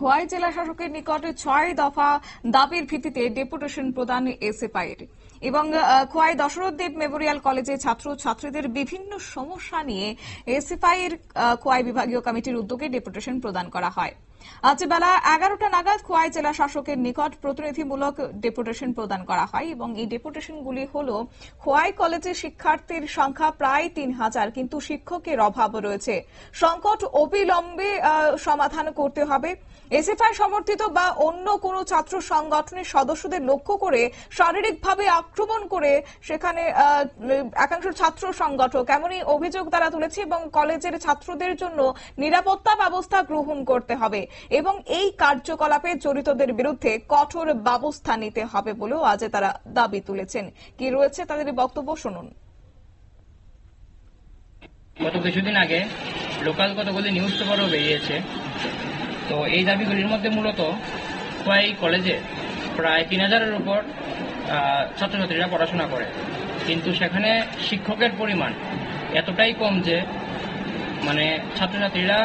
খোয়াই জেলা শাসকের নিকটে ছয় দফা দাবির ভিত্তিতে ডেপুটেশন প্রদান এসএফআইয়ের। এবং খোয়াই দশরথ দেব মেমোরিয়াল কলেজে ছাত্র ছাত্রীদের বিভিন্ন সমস্যা নিয়ে এসএফআইয়ের খোয়াই বিভাগীয় কমিটির উদ্যোগে ডেপুটেশন প্রদান করা হয়। আজ বেলা এগারোটা নাগাদ খোয়াই জেলা শাসকের নিকট প্রতিনিধিমূলক ডেপুটেশন প্রদান করা হয় এবং এই ডেপুটেশনগুলি হল খোয়াই কলেজে শিক্ষার্থীর সংখ্যা প্রায় তিন হাজার, কিন্তু শিক্ষকের অভাব রয়েছে। সংকট অবিলম্বে সমাধান করতে হবে। এসএফআই সমর্থিত বা অন্য কোনো ছাত্র সংগঠনের সদস্যদের লক্ষ্য করে শারীরিকভাবে আক্রমণ করে সেখানে একাংশ ছাত্র সংগঠক। এমনই অভিযোগ তারা তুলেছে এবং কলেজের ছাত্রদের জন্য নিরাপত্তা ব্যবস্থা গ্রহণ করতে হবে। এবং এই কার্যকলাপে জড়িতদের বিরুদ্ধে কঠোর ব্যবস্থা নিতে হবে বলেও আজ তারা দাবি তুলেছেন। কি রয়েছে তাদের বক্তব্য শুনুন। গত কিছুদিন আগে লোকাল কতগুলি নিউজ পেপারও বেরিয়েছে। তো এই দাবিগুলির মধ্যে মূলত খোয়াই কলেজে প্রায় তিন হাজারের উপর ছাত্রছাত্রীরা পড়াশোনা করে। কিন্তু সেখানে শিক্ষকের পরিমাণ এতটাই কম যে মানে ছাত্রছাত্রীরা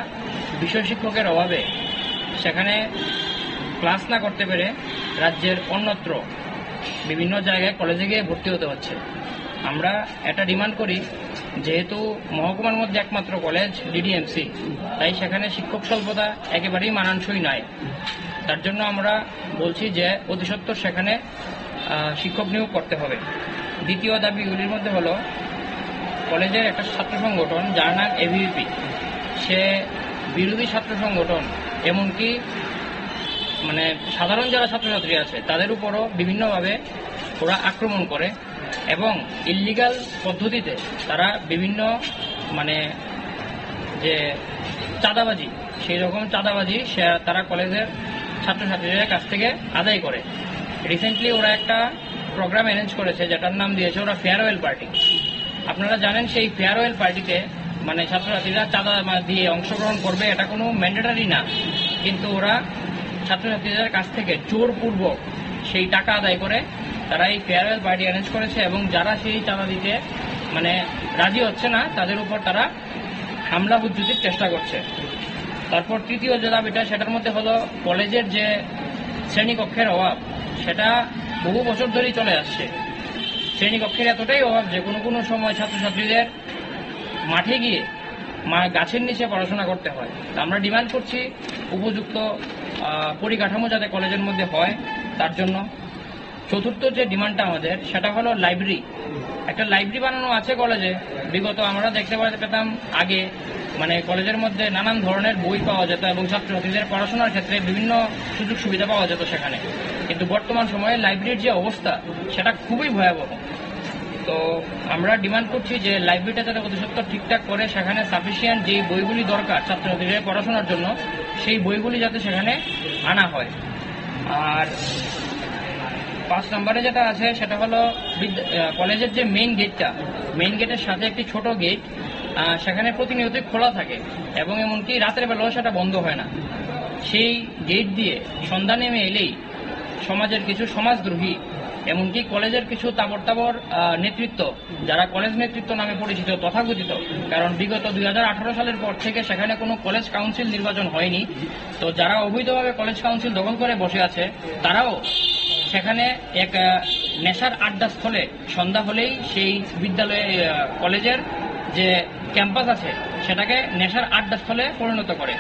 বিষয় শিক্ষকের অভাবে সেখানে ক্লাস না করতে পেরে রাজ্যের অন্যত্র বিভিন্ন জায়গায় কলেজে গিয়ে ভর্তি হতে হচ্ছে। আমরা এটা ডিমান্ড করি, যেহেতু মহকুমার মধ্যে একমাত্র কলেজ ডিডিএমসি তাই সেখানে শিক্ষক স্বল্পতা একেবারেই মানানসই নয়। তার জন্য আমরা বলছি যে অতি সত্বর সেখানে শিক্ষক নিয়োগ করতে হবে। দ্বিতীয় দাবিগুলির মধ্যে হলো কলেজের একটা ছাত্র সংগঠন যার নাম এভিপি সে বিরোধী ছাত্র সংগঠন, এমনকি মানে সাধারণ যারা ছাত্রছাত্রী আছে, তাদের উপরও বিভিন্নভাবে ওরা আক্রমণ করে এবং ইল্লিগাল পদ্ধতিতে তারা বিভিন্ন মানে যে চাঁদাবাজি, সেই রকম চাঁদাবাজি তারা কলেজের ছাত্রছাত্রীদের কাছ থেকে আদায় করে। রিসেন্টলি ওরা একটা প্রোগ্রাম অ্যারেঞ্জ করেছে, যেটার নাম দিয়েছে ওরা ফেয়ারওয়েল পার্টি আপনারা জানেন সেই ফেয়ারওয়েল পার্টিতে মানে ছাত্রছাত্রীরা চাঁদা দিয়ে অংশগ্রহণ করবে, এটা কোনো ম্যান্ডেটারি না। কিন্তু ওরা ছাত্রছাত্রীদের কাছ থেকে জোরপূর্বক সেই টাকা আদায় করে, তারা এই ফেয়ারওয়েল পার্টি অ্যারেঞ্জ করেছে এবং যারা সেই চাঁদা দিতে মানে রাজি হচ্ছে না, তাদের উপর তারা হামলা বুদ্ধুতির চেষ্টা করছে। তারপর তৃতীয় যে দাবিটা, সেটার মধ্যে হলো কলেজের যে শ্রেণীকক্ষের অভাব, সেটা বহু বছর ধরেই চলে আসছে। শ্রেণীকক্ষের এতটাই অভাব যে কোনো কোনো সময় ছাত্রছাত্রীদের মাঠে গিয়ে গাছের নিচে পড়াশোনা করতে হয়। তা আমরা ডিমান্ড করছি উপযুক্ত পরিকাঠামো যাতে কলেজের মধ্যে হয়, তার জন্য। চতুর্থ যে ডিমান্ডটা আমাদের, সেটা হলো লাইব্রেরি। একটা লাইব্রেরি বানানো আছে কলেজে। বিগত আমরা দেখতে পেতাম আগে মানে কলেজের মধ্যে নানান ধরনের বই পাওয়া যেত এবং ছাত্রছাত্রীদের পড়াশোনার ক্ষেত্রে বিভিন্ন সুযোগ সুবিধা পাওয়া যেত সেখানে। কিন্তু বর্তমান সময়ে লাইব্রেরির যে অবস্থা, সেটা খুবই ভয়াবহ। তো আমরা ডিমান্ড করছি যে লাইব্রেরিটা যাতে অতি সত্ত্বর ঠিকঠাক করে, সেখানে সাফিসিয়েন্ট যেই বইগুলি দরকার ছাত্রছাত্রীদের পড়াশোনার জন্য, সেই বইগুলি যাতে সেখানে আনা হয়। আর পাঁচ নম্বরে যেটা আছে, সেটা হলো কলেজের যে মেইন গেটটা মেইন গেটের সাথে একটি ছোট গেট সেখানে প্রতিনিয়তই খোলা থাকে এবং এমনকি রাতের বেলাও সেটা বন্ধ হয় না। সেই গেট দিয়ে সন্ধ্যা নেমে এলেই সমাজের কিছু সমাজদ্রোহী এমনকি কলেজের কিছু তাবর তাবর নেতৃত্ব, যারা কলেজ নেতৃত্ব নামে পরিচিত, তথাকথিত। কারণ বিগত দুই হাজার আঠেরো সালের পর থেকে সেখানে কোনো কলেজ কাউন্সিল নির্বাচন হয়নি। তো যারা অবৈধভাবে কলেজ কাউন্সিল দখল করে বসে আছে, তারাও সেখানে এক নেশার আড্ডা স্থলে সন্ধ্যা হলেই সেই বিদ্যালয়ে কলেজের যে ক্যাম্পাস আছে, সেটাকে নেশার আড্ডা স্থলে পরিণত করে।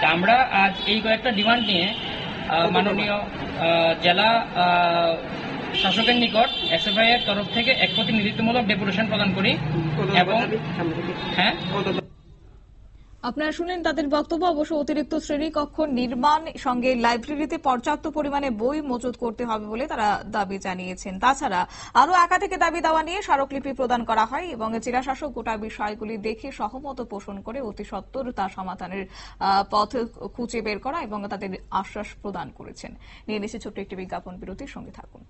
তা আমরা আজ এই কয়েকটা ডিমান্ড নিয়ে মাননীয় জেলা শাসকের নিকট এসএফআই এর তরফ থেকে এক প্রতিনিধিত্বমূলক ডেপুটেশন প্রদান করি এবং হ্যাঁ? আপনারা শুনলেন তাদের বক্তব্য অবশ্য অতিরিক্ত শ্রেণীকক্ষ নির্মাণ সঙ্গে লাইব্রেরিতে পর্যাপ্ত পরিমাণে বই মজুত করতে হবে বলে তারা দাবি জানিয়েছেন। তাছাড়া আরও একাধিক দাবি দেওয়া নিয়ে স্মারকলিপি প্রদান করা হয় এবং জেলাশাসক গোটা বিষয়গুলি দেখে সহমত পোষণ করে অতি সত্বর তা সমাধানের আহ, পথ খুঁজে বের করা এবং তাদের আশ্বাস প্রদান করেছেন। নিয়ে নিচ্ছে ছোট্ট একটি বিজ্ঞাপন বিরতির সঙ্গে থাকুন।